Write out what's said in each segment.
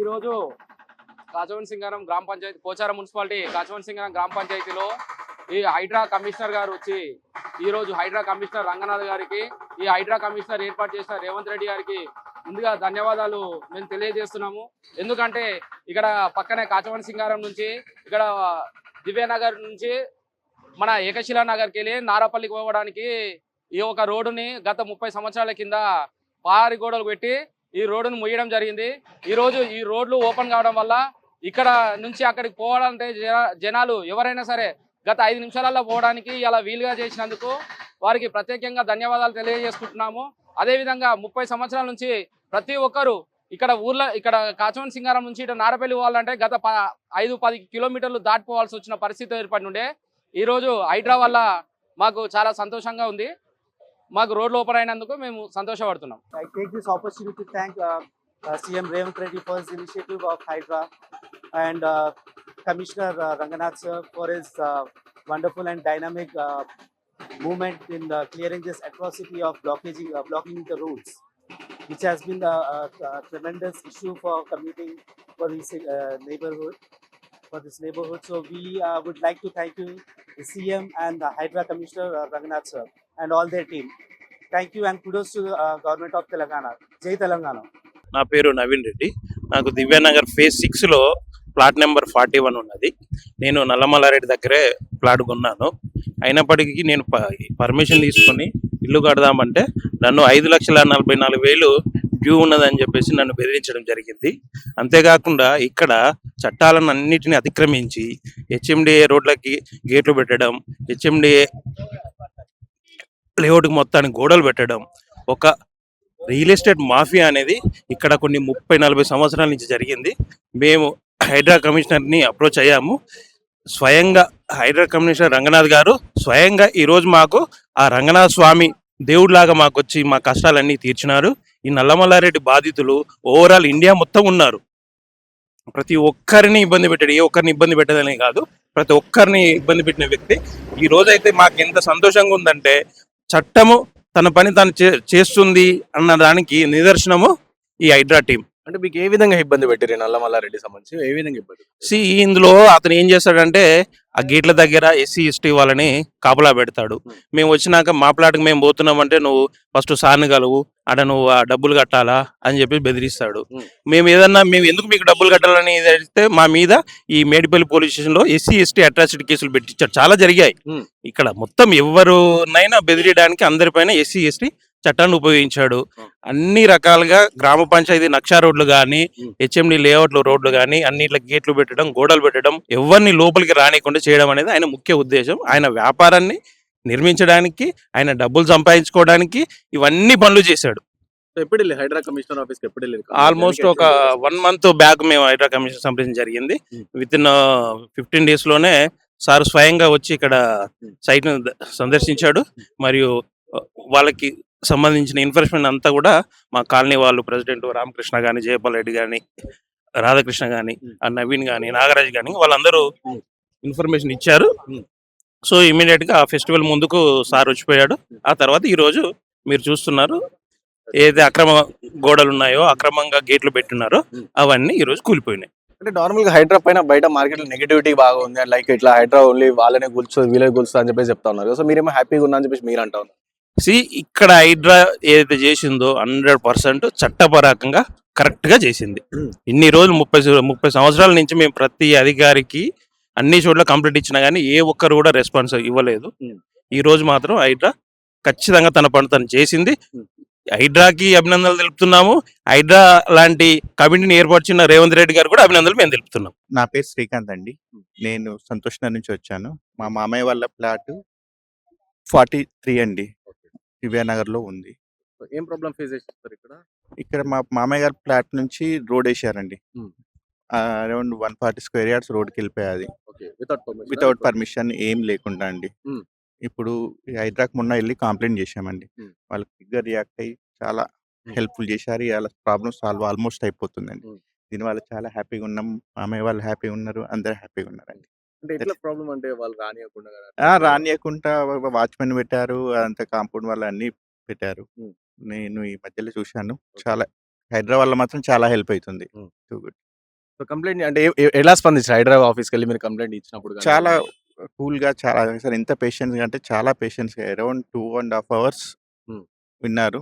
ఈరోజు కాచవన్ సింగారం గ్రామ పంచాయతీ పోచారం మున్సిపాలిటీ కాచవన్ సింగారం గ్రామ పంచాయతీలో ఈ హైడ్రా కమిషనర్ గారు వచ్చి ఈ రోజు హైడ్రా కమిషనర్ రంగనాథ్ గారికి ఈ హైడ్రా కమిషనర్ ఏర్పాటు చేసిన రేవంత్ రెడ్డి గారికి ముందుగా ధన్యవాదాలు మేము తెలియజేస్తున్నాము. ఎందుకంటే ఇక్కడ పక్కనే కాచవన్ సింగారం నుంచి ఇక్కడ దివ్యనగర్ నుంచి మన ఏకశిలా నగర్కి వెళ్ళి నారాపల్లికి పోవడానికి ఈ ఒక రోడ్డుని గత ముప్పై సంవత్సరాల కింద పారి గోడలు పెట్టి ఈ రోడ్డును ముయ్యడం జరిగింది. ఈరోజు ఈ రోడ్లు ఓపెన్ కావడం వల్ల ఇక్కడ నుంచి అక్కడికి పోవాలంటే జన- జనాలు ఎవరైనా సరే గత ఐదు నిమిషాలలో పోవడానికి ఇలా వీలుగా చేసినందుకు వారికి ప్రత్యేకంగా ధన్యవాదాలు తెలియజేసుకుంటున్నాము. అదేవిధంగా ముప్పై సంవత్సరాల నుంచి ప్రతి ఒక్కరు ఇక్కడ ఊర్లో ఇక్కడ కాచవన్ సింగారం నుంచి ఇటు నారపల్లి పోవాలంటే గత ప ఐదు పది కిలోమీటర్లు దాటిపోవాల్సి వచ్చిన పరిస్థితి ఏర్పడి ఉండే. ఈరోజు హైడ్రా వల్ల మాకు చాలా సంతోషంగా ఉంది. మాకు రోడ్లు ఓపెన్ అయినందుకు మేము సంతోషపడుతున్నాం I take this opportunity to thank uh, uh, CM Revanth Reddy for his initiative of Hydra and uh, Commissioner uh, Ranganath sir for his uh, wonderful and dynamic uh, movement in uh, clearing this atrocity of blockaging, uh, blocking the roads, which has been a, a, a tremendous issue for commuting for this uh, neighborhood. For this neighborhood, so we uh, would like to thank you, the CM and the Hydra Commissioner uh, Ranganath sir, And all the team. Thank you and kudos to government of Telangana జై తెలంగాణ నా పేరు నవీన్ రెడ్డి. నాకు Divyanagar phase సిక్స్లో plot number forty one ఉన్నది. నేను నల్లమల్లారెడ్డి దగ్గరే plot కొన్నాను. అయినప్పటికీ నేను పర్మిషన్ తీసుకొని ఇల్లు కడదామంటే నన్ను ఐదు లక్షల నలభై నాలుగు వేలు డ్యూ ఉన్నదని చెప్పేసి నన్ను బెదిరించడం జరిగింది. అంతేకాకుండా ఇక్కడ చట్టాలను అన్నిటిని అతిక్రమించి హెచ్ఎండిఏ రోడ్లకి గేట్లు పెట్టడం హెచ్ఎండిఏ లేఅవుట్కి మొత్తానికి గోడలు పెట్టడం. ఒక రియల్ ఎస్టేట్ మాఫియా అనేది ఇక్కడ కొన్ని ముప్పై నలభై సంవత్సరాల నుంచి జరిగింది. మేము హైడ్రా కమిషనర్ని అప్రోచ్ అయ్యాము. స్వయంగా హైడ్రా కమిషనర్ రంగనాథ్ గారు స్వయంగా ఈరోజు మాకు ఆ రంగనాథ్ స్వామి దేవుడిలాగా మాకు వచ్చి మా కష్టాలన్నీ తీర్చినారు. ఈ నల్లమల్లారెడ్డి బాధితులు ఓవరాల్ ఇండియా మొత్తం ఉన్నారు. ప్రతి ఒక్కరిని ఇబ్బంది పెట్టాడు ఏ ఒక్కరిని ఇబ్బంది పెట్టదనే కాదు. ప్రతి ఒక్కరిని ఇబ్బంది పెట్టిన వ్యక్తి. ఈ రోజైతే మాకు ఎంత సంతోషంగా ఉందంటే చట్టము తన పని తను చే- చేస్తుంది అన్న దానికి నిదర్శనము ఈ హైడ్రా టీం. అంటే మీకు ఏ విధంగా ఇబ్బంది పెట్టారు నల్లమల్లారెడ్డి సంబంధించి? ఏ విధంగా ఇబ్బంది సి ఇందులో అతను ఏం చేస్తాడంటే ఆ గేట్ల దగ్గర ఎస్సీ ఎస్టీ వాళ్ళని కాపలా పెడతాడు. మేము వచ్చినాక మా ప్లాట్కి మేము పోతున్నామంటే నువ్వు ఫస్ట్ సార్ని కలువు అక్కడ నువ్వు ఆ డబ్బులు కట్టాలా అని చెప్పి బెదిరిస్తాడు. మేము ఏదన్నా మేము ఎందుకు మీకు డబ్బులు కట్టాలని అడిగితే మా మీద ఈ మేడిపల్లి పోలీస్ స్టేషన్లో ఎస్సీ ఎస్టీ అట్రాసిటీ కేసులు పెట్టించారు. చాలా జరిగాయి. ఇక్కడ మొత్తం ఎవరునైనా బెదిరియడానికి అందరిపైన ఎస్సీ ఎస్టీ చట్టాన్ని ఉపయోగించాడు. అన్ని రకాలుగా గ్రామ పంచాయతీ నక్షా రోడ్లు కానీ. హెచ్ఎండి లేఅవుట్లు రోడ్లు కానీ అన్నిట్ల గేట్లు పెట్టడం గోడలు పెట్టడం ఎవరిని లోపలికి రానికుండా చేయడం అనేది ఆయన ముఖ్య ఉద్దేశం. ఆయన వ్యాపారాన్ని నిర్మించడానికి ఆయన డబ్బులు సంపాదించుకోవడానికి ఇవన్నీ పనులు చేశాడు. ఎప్పుడు హైడ్రా కమిషనర్ ఆఫీస్కి ఎప్పుడు ఆల్మోస్ట్ ఒక వన్ మంత్ బ్యాక్ మేము హైడ్రా కమిషన్ సంప్రదించడం జరిగింది. విత్ ఇన్ ఫిఫ్టీన్ డేస్లోనే సార్ స్వయంగా వచ్చి ఇక్కడ. సైట్ సందర్శించాడు. మరియు uh, వాళ్ళకి సంబంధించిన ఇన్ఫర్మేషన్ అంతా కూడా మా కాలనీ వాళ్ళు ప్రెసిడెంట్ రామకృష్ణ గాని జయపాల్ రెడ్డి గాని రాధాకృష్ణ గాని Hmm. ఆ నవీన్ గాని నాగరాజ్ గాని వాళ్ళందరూ. ఇన్ఫర్మేషన్ ఇచ్చారు. సో ఇమీడియట్గా ఆ ఫెస్టివల్ ముందుకు సార్ వచ్చిపోయాడు ఆ తర్వాత ఈ రోజు మీరు చూస్తున్నారు ఏదైతే అక్రమ గోడలు ఉన్నాయో అక్రమంగా గేట్లు పెట్టున్నారో. అవన్నీ ఈ రోజు కూలిపోయినాయి అంటే నార్మల్గా హైడ్రా పైన బయట మార్కెట్లో నెగిటివిటీ బాగా ఉంది లైక్ ఇట్లా హైడ్రా ఓన్లీ వాళ్ళనే కూల్చు వీళ్ళే కూల్చు అని చెప్పేసి చెప్తా ఉన్నారు సో మీరేమో హ్యాపీగా ఉన్నా అని చెప్పేసి మీరు అంటా ఉన్నారు సి ఇక్కడ హైడ్రా ఏదైతే చేసిందో హండ్రెడ్ పర్సెంట్ చట్టపరంగా కరెక్ట్గా చేసింది. ఇన్ని రోజులు ముప్పై ముప్పై సంవత్సరాల నుంచి మేము ప్రతి అధికారికి అన్ని చోట్ల కంప్లీట్ ఇచ్చినా కానీ ఏ ఒక్కరు కూడా రెస్పాన్స్ ఇవ్వలేదు. ఈ రోజు మాత్రం హైడ్రా ఖచ్చితంగా తన పని తను చేసింది. హైడ్రాకి అభినందనలు తెలుపుతున్నాము. హైడ్రా లాంటి కమిటీని ఏర్పరిచిన రేవంత్ రెడ్డి గారు కూడా అభినందనలు మేము తెలుపుతున్నాం. నా పేరు శ్రీకాంత్ అండి. నేను సంతోష్ నుంచి వచ్చాను. మా మామయ్య వాళ్ళ ఫ్లాట్ ఫార్టీ త్రీ అండి. వివేనగర్లో ఉంది. ఏం ప్రాబ్లం ఫేస్ చేస్తారు ఇక్కడ? ఇక్కడ మా మామయ్య గారి ఫ్లాట్ నుంచి రోడ్ వేసారండి. Around one forty square yards రోడ్కి వెళ్ళిపోయాది ఓకే. Without without permission. ఏం లేకుండా అండి. ఇప్పుడు ఈ హైడ్రాక్ మొన్న వెళ్ళి కంప్లైంట్ చేశామండి. వాళ్ళకి బిగ్గర్ రియాక్ట్ అయ్యి చాలా. హెల్ప్ఫుల్ చేశారు. వాళ్ళ ప్రాబ్లమ్ సాల్వ్ ఆల్మోస్ట్ అయిపోతుందండి. Hmm. దీనివల్ల చాలా హ్యాపీగా ఉన్నాం. మామయ్య వాళ్ళు హ్యాపీగా ఉన్నారు. అందరు హ్యాపీగా ఉన్నారండి. అంటే ఎట్లా ప్రాబ్లం అంటే వాళ్ళు రానియకుండా ఆ, రానియకుండా వాచ్మెన్ పెట్టారు. అంత కాంపౌండ్ వాళ్ళు అన్ని పెట్టారు. నేను ఈ మధ్యలో చూశాను. చాలా హైదరాబాద్లో మాత్రం చాలా హెల్ప్ అవుతుంది. సో కంప్లైంట్ అంటే ఎలా స్పందించారు హైదరాబాద్ ఆఫీస్కి వెళ్ళి మీరు కంప్లైంట్ ఇచ్చినప్పుడు గానీ? చాలా కూల్గా చాలా సార్ ఎంత పేషెన్స్ అంటే చాలా patience around two and half hours. విన్నారు.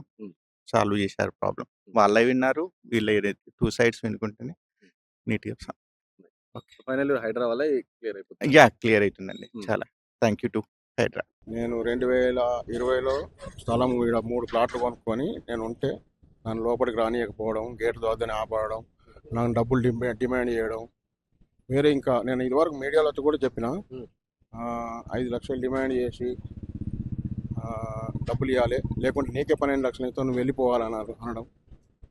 సాల్వ్ చేశారు ప్రాబ్లం వాళ్ళే విన్నారు. వీళ్ళ టూ సైడ్స్ వినుకుంటేనే నీట్గా ఫైనల్ హైదరాబాద్ వల్ల క్లియర్ అయిపోతుంది. యా క్లియర్ అవుతుందండి Hmm. చాలా. Thank you to Hydraa. నేను రెండు వేల ఇరవైలో స్థలం ఈడ మూడు ప్లాట్లు కొనుక్కొని నేను ఉంటే నన్ను లోపలికి రానియకపోవడం గేట్ దోద్దని ఆపడడం నాకు డబ్బులు డిమాండ్ డిమాండ్ చేయడం వేరే ఇంకా నేను ఇదివరకు మీడియాలో వచ్చి కూడా చెప్పిన Hmm. ఆ, ఐదు లక్షలు డిమాండ్ చేసి ఆ, డబ్బులు ఇవ్వాలి లేకుంటే నీకే పన్నెండు లక్షలు అయితే నువ్వు వెళ్ళిపోవాలన్నారు అనడం.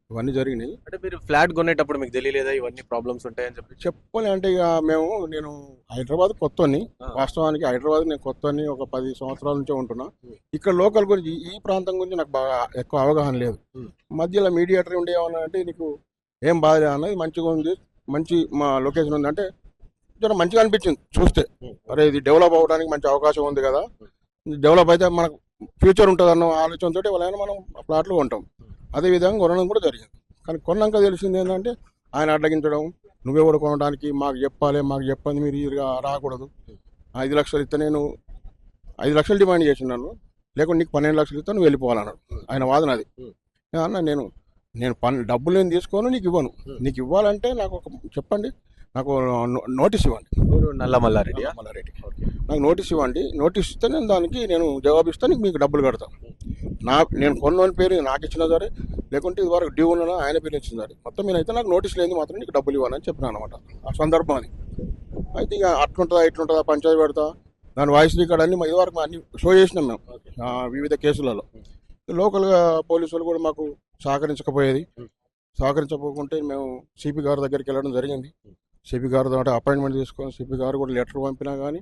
ఇవన్నీ జరిగినాయి. అంటే మీరు ఫ్లాట్ కొనేటప్పుడు మీకు తెలియలేదా ఇవన్నీ ప్రాబ్లమ్స్ ఉంటాయని చెప్పి? చెప్పాలి అంటే ఇక మేము నేను హైదరాబాద్ కొత్తని ఆ. వాస్తవానికి హైదరాబాద్ నేను కొత్తని ఒక పది సంవత్సరాల నుంచే ఉంటున్నా. ఇక్కడ లోకల్ గురించి ఈ- ప్రాంతం గురించి నాకు బాగా ఎక్కువ అవగాహన లేదు. మధ్యలో మీడియేటర్ ఉండి ఏమన్నా అంటే నీకు ఏం బాధ అన్నది మంచిగా ఉంది మంచి మా లొకేషన్ ఉంది అంటే జర మంచిగా అనిపించింది చూస్తే. అరే ఇది డెవలప్ అవ్వడానికి మంచి అవకాశం ఉంది కదా. డెవలప్ అయితే మనకు ఫ్యూచర్ ఉంటుంది అన్న ఆలోచనతో వాళ్ళైనా మనం ప్లాట్లు కొంటాం అదే విధంగా కొనడం కూడా జరిగింది. కానీ కొన్నాక తెలిసింది ఏంటంటే ఆయన అడ్డగించడం నువ్వే కూడా కొనడానికి మాకు చెప్పాలి మాకు చెప్పండి మీరు ఇదిగా రాకూడదు. ఐదు లక్షలు ఇస్తే నేను ఐదు లక్షలు డిమాండ్ చేసినాను. లేకుంటే నీకు పన్నెండు లక్షలు ఇస్తే నువ్వు వెళ్ళిపోవాలన్నాడు. ఆయన వాదన అది. నేను అన్న నేను నేను పన్ డబ్బులు నేను తీసుకోను నీకు ఇవ్వను. నీకు ఇవ్వాలంటే నాకు ఒక చెప్పండి. నాకు నోటీస్ ఇవ్వండి. ఎవరు? నల్ల మల్లారెడ్డియా మల్లారెడ్డి. నాకు నోటీస్ ఇవ్వండి. నోటీస్ ఇస్తే నేను దానికి నేను జవాబు ఇస్తే నీకు మీకు డబ్బులు కడతాను. నా నేను కొన్నోని పేరు నాకు ఇచ్చినా సరే లేకుంటే ఇది వరకు డ్యూ ఉన్నా ఆయన పేరు ఇచ్చింది సరే. మొత్తం అయితే నాకు నోటీస్ లేని మాత్రం నీకు డబ్బులు ఇవ్వాలని చెప్పినా అనమాట. ఆ సందర్భం అది. అయితే ఇక అట్లుంటుందా ఇట్లుంటుందా పంచాయతీ పెడతా? దాని వాయిస్ రికార్డ్ అన్ని ఇది వరకు అన్ని షో చేసినాం మేము వివిధ కేసులలో. లోకల్గా పోలీసులు కూడా మాకు సహకరించకపోయేది. సహకరించకపోకుంటే మేము సిపి గారి దగ్గరికి వెళ్ళడం జరిగింది. సిపి గారు అంటే అపాయింట్మెంట్ తీసుకొని సిపి గారు కూడా లెటర్ పంపినా కానీ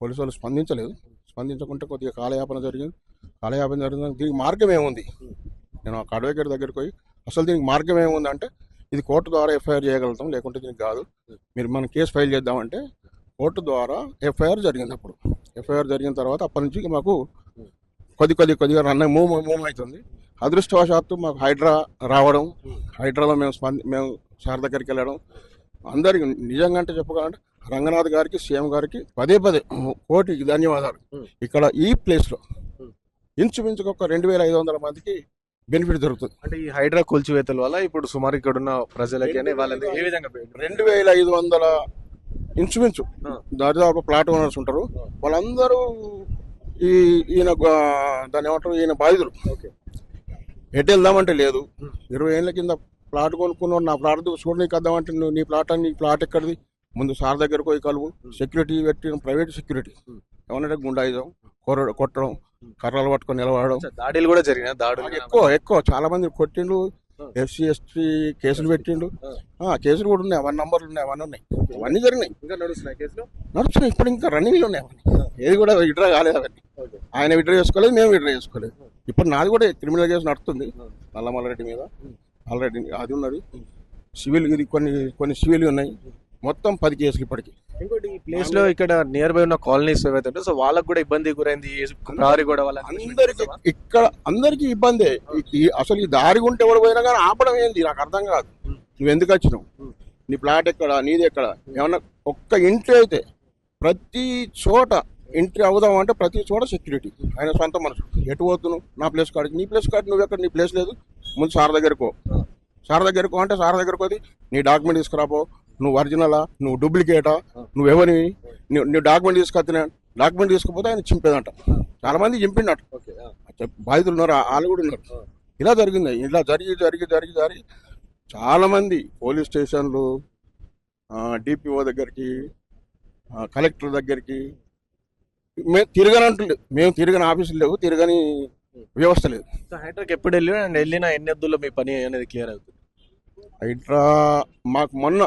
పోలీసు వాళ్ళు స్పందించలేదు. స్పందించకుంటే కొద్దిగా కాలయాపన జరిగింది. కాలయాపన జరిగింది దీనికి మార్గం ఏముంది? నేను ఒక అడ్వకేట్ దగ్గరికి పోయి అసలు దీనికి మార్గం ఏముంది అంటే ఇది కోర్టు ద్వారా ఎఫ్ఐఆర్ చేయగలుగుతాం లేకుంటే దీనికి కాదు. మీరు మన కేసు ఫైల్ చేద్దామంటే కోర్టు ద్వారా ఎఫ్ఐఆర్ జరిగింది అప్పుడు. ఎఫ్ఐఆర్ జరిగిన తర్వాత అప్పటి నుంచి మాకు కొద్ది కొద్ది కొద్దిగా రన్ మూవ్ మూవ్ అవుతుంది. అదృష్టవశాత్తు మాకు హైడ్రా రావడం హైడ్రాలో మేము స్పంది మేము సార్ దగ్గరికి వెళ్ళడం అందరికి నిజంగా అంటే చెప్పగలంటే రంగనాథ్ గారికి సీఎం గారికి పదే పదే కోటికి ధన్యవాదాలు. ఇక్కడ ఈ ప్లేస్లో. ఇంచుమించుకు ఒక రెండు వేల ఐదు వందల మందికి బెనిఫిట్ దొరుకుతుంది అంటే ఈ హైడ్రా కూల్చివేతల వల్ల ఇప్పుడు సుమారు ఇక్కడ ఉన్న ప్రజలకి ఏ విధంగా రెండు వేల ఐదు వందల ఇంచుమించు. దాదాపు ప్లాట్ ఓనర్స్ ఉంటారు. వాళ్ళందరూ ఈ ఈయన ఆ, దాన్ని ఏమంటారు ఈయన బాధితులు ఓకే ఎటు వెళ్దామంటే లేదు. ఇరవై ఏళ్ళ కింద ప్లాట్ కొనుక్కున్నాడు నా ప్లాట్ చూడనీకి వద్దామంటే నువ్వు నీ ప్లాట్ అని నీ ప్లాట్ ఎక్కడిది? ముందు సార్ దగ్గరకు పోయి కలువు. సెక్యూరిటీ పెట్టి ప్రైవేట్ సెక్యూరిటీ. ఏమన్నా గుండాయిజం కొర కొట్టడం కర్రలు పట్టుకొని నిలబడడం. దాడులు కూడా జరిగినాయి? దాడులు ఎక్కువ ఎక్కువ. చాలా మంది కొట్టిండు. ఎస్సీ ఎస్టీ కేసులు పెట్టిండు. ఆ, కేసులు కూడా ఉన్నాయి. అవన్నీ నంబర్లు ఉన్నాయి అవన్నీ ఉన్నాయి. అవన్నీ జరిగినాయి. ఇంకా నడుస్తున్నాయి కేసులు? నడుస్తున్నాయి. ఇప్పుడు ఇంకా రన్నింగ్లో ఉన్నాయి అవన్నీ. ఏది కూడా విడ్రా కాలేదు అవన్నీ. ఆయన విడ్రా చేసుకోలేదు మేము విడ్రా చేసుకోలేదు. ఇప్పుడు నాది కూడా క్రిమినల్ కేసు నడుస్తుంది. నల్లమల్లారెడ్డి మీద. ఆల్రెడీ అది ఉన్నది. సివిల్ ఇది కొన్ని కొన్ని సివిల్ ఉన్నాయి. మొత్తం పది కేసులు ఇప్పటికి. ఇంకోటి ఈ ప్లేస్లో ఇక్కడ నియర్ బై ఉన్న కాలనీస్ ఏవైతే ఉంటాయో సో వాళ్ళకి కూడా ఇబ్బంది గురైంది. ప్రహరీ కూడా వాళ్ళ అందరికి ఇక్కడ అందరికి ఇబ్బంది. అసలు ఈ దారి ఉంటే ఎవడు పోయినా కానీ ఆపడం ఏంది? నాకు అర్థం కాదు. నువ్వు ఎందుకు వచ్చినావు? నీ ప్లాట్ ఎక్కడ? నీది ఎక్కడ? ఏమన్నా ఒక్క ఇంటి అయితే ప్రతి చోట ఎంట్రీ అవుదాం అంటే ప్రతి చోట సెక్యూరిటీ ఆయన సొంత మనసు ఎటు పోతున్నావు? నా ప్లేస్ కాడికి. నీ ప్లేస్ కాడికి నువ్వు ఎక్కడ? నీ ప్లేస్ లేదు. ముందు సార్ దగ్గరకు. సార్ దగ్గరకు అంటే సార్ దగ్గరకు పోతే నీ డాక్యుమెంట్ తీసుకురాపో. నువ్వు ఒరిజినలా నువ్వు డూప్లికేటా నువ్వు ఎవరి నీ డాక్యుమెంట్ తీసుకొస్తున్నా డాక్యుమెంట్ తీసుకుపోతే ఆయన చింపేదంట. చాలా మంది చింపిండట బాధితులు ఉన్నారు వాళ్ళు కూడా ఉన్నారు. ఇలా జరిగింది. ఇలా జరిగి జరిగి జరిగి జరిగి చాలా మంది పోలీస్ స్టేషన్లు డిపిఓ దగ్గరికి కలెక్టర్ దగ్గరికి మేము తిరగనంటలేదు మేము తిరగని ఆఫీసులు లేవు. తిరగని వ్యవస్థ లేదు. సో హైడ్రాకి ఎప్పుడు వెళ్ళినా అండ్ వెళ్ళిన ఎన్ని ఎద్దుల్లో మీ పని అనేది క్లియర్ అవుతుంది? హైడ్రా మాకు మొన్న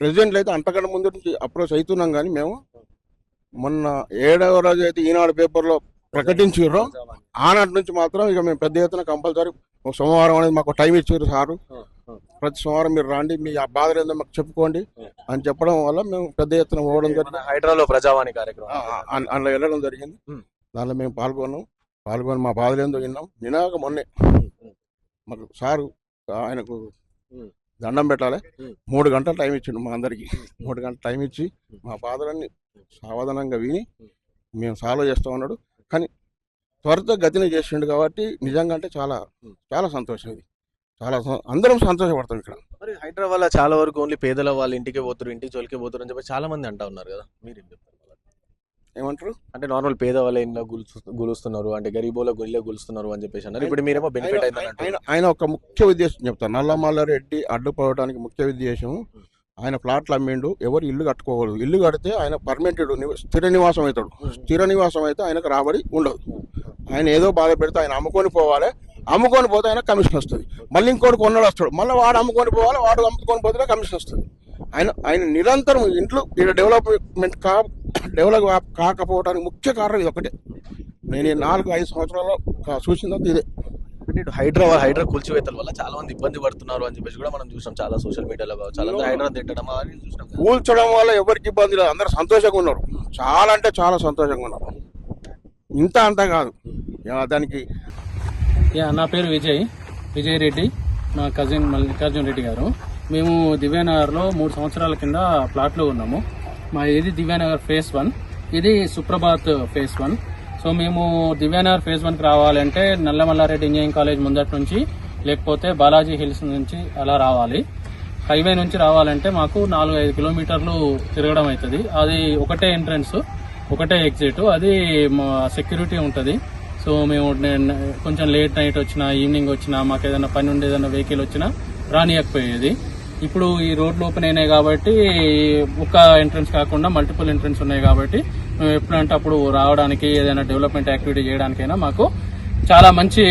ప్రెసిడెంట్ అయితే అంతకంటే ముందు నుంచి అప్రోచ్ అవుతున్నాం కానీ మేము మొన్న ఏడవ రోజు అయితే ఈనాడు పేపర్లో ప్రకటించారో. ఆనాటి నుంచి మాత్రం ఇక మేము పెద్ద ఎత్తున కంపల్సరీ సోమవారం అనేది మాకు టైం ఇచ్చారు సారు. ప్రతి సోమవారం మీరు రండి మీ ఆ బాధలు ఏందో మాకు చెప్పుకోండి అని చెప్పడం వల్ల మేము పెద్ద ఎత్తున పోవడం జరిగింది హైడ్రాలో ప్రజావాణి కార్యక్రమం. అందులో వెళ్ళడం జరిగింది. దానిలో మేము పాల్గొన్నాం. పాల్గొని మా బాధలు ఏందో విన్నాం. వినాక మొన్నే మాకు సారు ఆయనకు. దండం పెట్టాలి. మూడు గంటలు టైం ఇచ్చిండు మా అందరికి. మూడు గంటలు టైం ఇచ్చి మా బాధలన్నీ సావధానంగా విని మేము సాల్వ్ చేస్తాం అన్నాడు కానీ త్వరతో గతిని చేసిండు కాబట్టి నిజంగా అంటే చాలా చాలా సంతోషం ఇది. చాలా అందరం సంతోషపడతాం ఇక్కడ. మరి హైదరాబాద్ చాలా వరకు ఓన్లీ పేదల వాళ్ళ ఇంటికి పోతారు ఇంటికి జోలికి పోతారు అని చెప్పి చాలా మంది అంటా ఉన్నారు కదా. మీరు చెప్తారు? ఏమంటారు? అంటే నార్మల్ పేద వాళ్ళ ఇంట్లో గులుస్తు గులుస్తున్నారు. అంటే గరీబోల గుళ్ళే గులుస్తున్నారు అని చెప్పేసి అన్నారు. ఇప్పుడు మీరేమో బెనిఫిట్ అవుతారు ఆయన ఒక ముఖ్య ఉద్దేశం చెప్తాను. నల్లమల్ల రెడ్డి అడ్డుకోవడానికి ముఖ్య ఉద్దేశం ఆయన ప్లాట్లు అమ్మిండు. ఎవరు ఇల్లు కట్టుకోకూడదు. ఇల్లు కడితే ఆయన పర్మనెంట్ స్థిర నివాసం అవుతాడు. స్థిర నివాసం అయితే ఆయనకు రాబడి ఉండదు. ఆయన ఏదో బాధ పెడితే ఆయన అమ్ముకొని పోవాలి. అమ్ముకొని పోతే ఆయన కమిషన్ వస్తుంది. మళ్ళీ ఇంకోటి కొన్నాడు వస్తాడు. మళ్ళీ వాడు అమ్ముకొని పోవాలి. వాడు అమ్ముకొని పోతే కమిషన్ వస్తుంది. ఆయన ఆయన నిరంతరం ఇంట్లో డెవలప్మెంట్ కా డెవలప్ కాకపోవడానికి ముఖ్య కారణం ఇది ఒకటే నేను ఈ నాలుగు ఐదు సంవత్సరాల్లో కా- చూసిందంతా ఇదే. అంటే ఇటు హైదరాబాద్ హైడ్రా కూల్చివేతల వల్ల చాలా మంది ఇబ్బంది పడుతున్నారు అని చెప్పేసి కూడా మనం చూసాం చాలా సోషల్ మీడియాలో కావచ్చు చాలా మంది హైడ్రా తిట్టడం అవన్నీ చూసినాం. కూల్చడం వల్ల ఎవరికి ఇబ్బంది లేదు. అందరూ సంతోషంగా ఉన్నారు. చాలా అంటే చాలా సంతోషంగా ఉన్నారు. ఇంత అంతా కాదు. యా, దానికి యా నా పేరు విజయ్. విజయ్ రెడ్డి. మా కజిన్ మల్లికార్జున్ రెడ్డి గారు. మేము దివ్యానగర్లో మూడు సంవత్సరాల కింద ప్లాట్లో ఉన్నాము. మా ఇది దివ్యానగర్ ఫేస్ వన్. ఇది సుప్రభాత్ ఫేస్ వన్. సో మేము దివ్యానగర్ ఫేస్ వన్కి రావాలంటే నల్లమల్లారెడ్డి ఇంజనీరింగ్ కాలేజ్ ముందటి నుంచి లేకపోతే బాలాజీ హిల్స్ నుంచి అలా రావాలి. హైవే నుంచి రావాలంటే మాకు నాలుగు ఐదు కిలోమీటర్లు తిరగడం అవుతుంది. అది ఒకటే ఎంట్రన్స్ ఒకటే ఎగ్జిట్ అది మా సెక్యూరిటీ ఉంటుంది. సో మేము నేను కొంచెం లేట్ నైట్ వచ్చినా ఈవినింగ్ వచ్చినా మాకు ఏదైనా పని ఉండి ఏదైనా వెహికల్ వచ్చినా రానియకపోయేది. ఇప్పుడు ఈ రోడ్లు ఓపెన్ అయినాయి కాబట్టి ఒక ఎంట్రన్స్ కాకుండా మల్టిపుల్ ఎంట్రన్స్ ఉన్నాయి కాబట్టి మేము ఎప్పుడంటే అప్పుడు రావడానికి ఏదైనా డెవలప్మెంట్ యాక్టివిటీ చేయడానికైనా మాకు చాలా మంచి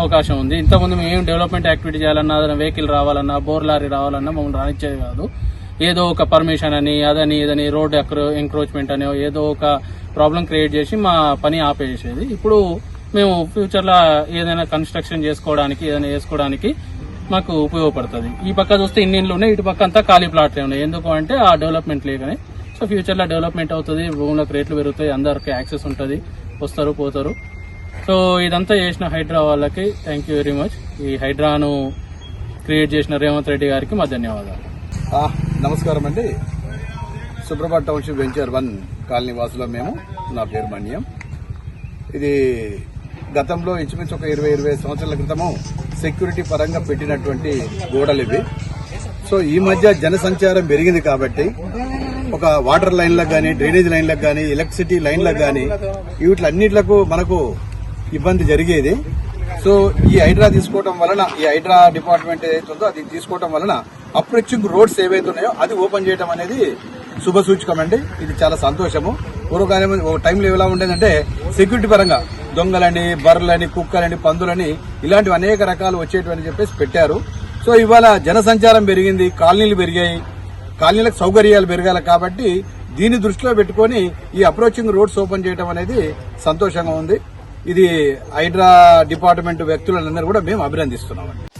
అవకాశం ఉంది. ఇంతకుముందు మేము ఏం డెవలప్మెంట్ యాక్టివిటీ చేయాలన్నా ఏదైనా వెహికల్ రావాలన్నా బోర్ లారీ రావాలన్నా మమ్మల్ని రానిచ్చేది కాదు. ఏదో ఒక పర్మిషన్ అని అదని ఇదని రోడ్ ఎంక్రోచ్మెంట్ అని ఏదో ఒక ప్రాబ్లం క్రియేట్ చేసి మా పని ఆపేసేది. ఇప్పుడు మేము ఫ్యూచర్లో ఏదైనా కన్స్ట్రక్షన్ చేసుకోవడానికి ఏదైనా చేసుకోవడానికి మాకు ఉపయోగపడుతుంది. ఈ పక్క చూస్తే ఇన్ని ఇండ్లు ఉన్నాయి ఇటు పక్క అంతా ఖాళీ ప్లాట్లే ఉన్నాయి. ఎందుకు అంటే ఆ డెవలప్మెంట్ లేకనే. సో ఫ్యూచర్లో డెవలప్మెంట్ అవుతుంది భూములకు రేట్లు పెరుగుతాయి అందరికి యాక్సెస్ ఉంటుంది. వస్తారు పోతారు. సో ఇదంతా చేసిన హైడ్రా వాళ్ళకి థ్యాంక్ యూ వెరీ మచ్. ఈ హైడ్రాను క్రియేట్ చేసిన రేవంత్ రెడ్డి గారికి మా ధన్యవాదాలు. నమస్కారం అండి. Suprabhat township venture one colony వాసులో మేము. నా పేరు మణ్యం ఇది గతంలో ఇంచుమించు ఒక ఇరవై ఇరవై సంవత్సరాల క్రితము సెక్యూరిటీ పరంగా పెట్టినటువంటి గోడలు ఇవి. సో ఈ మధ్య జనసంచారం పెరిగింది కాబట్టి ఒక వాటర్ లైన్లకు కానీ డ్రైనేజ్ లైన్లకు కానీ ఎలక్ట్రిసిటీ లైన్లకు కానీ వీటిలన్నిట్లకు మనకు ఇబ్బంది జరిగేది. సో ఈ హైడ్రా తీసుకోవడం వలన ఈ హైడ్రా డిపార్ట్మెంట్ ఏదైతుందో అది తీసుకోవడం వలన అప్రోచింగ్ రోడ్స్ ఏవైతే ఉన్నాయో అది ఓపెన్ చేయడం అనేది శుభ సూచకం అండి. ఇది చాలా సంతోషము. పూర్వకాలం ఒక టైంలో ఎలా ఉండేదంటే సెక్యూరిటీ పరంగా దొంగలని బర్రెలని కుక్కలని పందులని ఇలాంటివి అనేక రకాలు వచ్చేటువంటి చెప్పేసి పెట్టారు. సో ఇవాళ జనసంచారం పెరిగింది కాలనీలు పెరిగాయి కాలనీలకు సౌకర్యాలు పెరగాలి కాబట్టి దీన్ని దృష్టిలో పెట్టుకొని ఈ అప్రోచింగ్ రోడ్స్ ఓపెన్ చేయడం అనేది సంతోషంగా ఉంది. ఇది హైడ్రా డిపార్ట్మెంట్ వ్యక్తులందరూ కూడా మేము అభినందిస్తున్నామండి.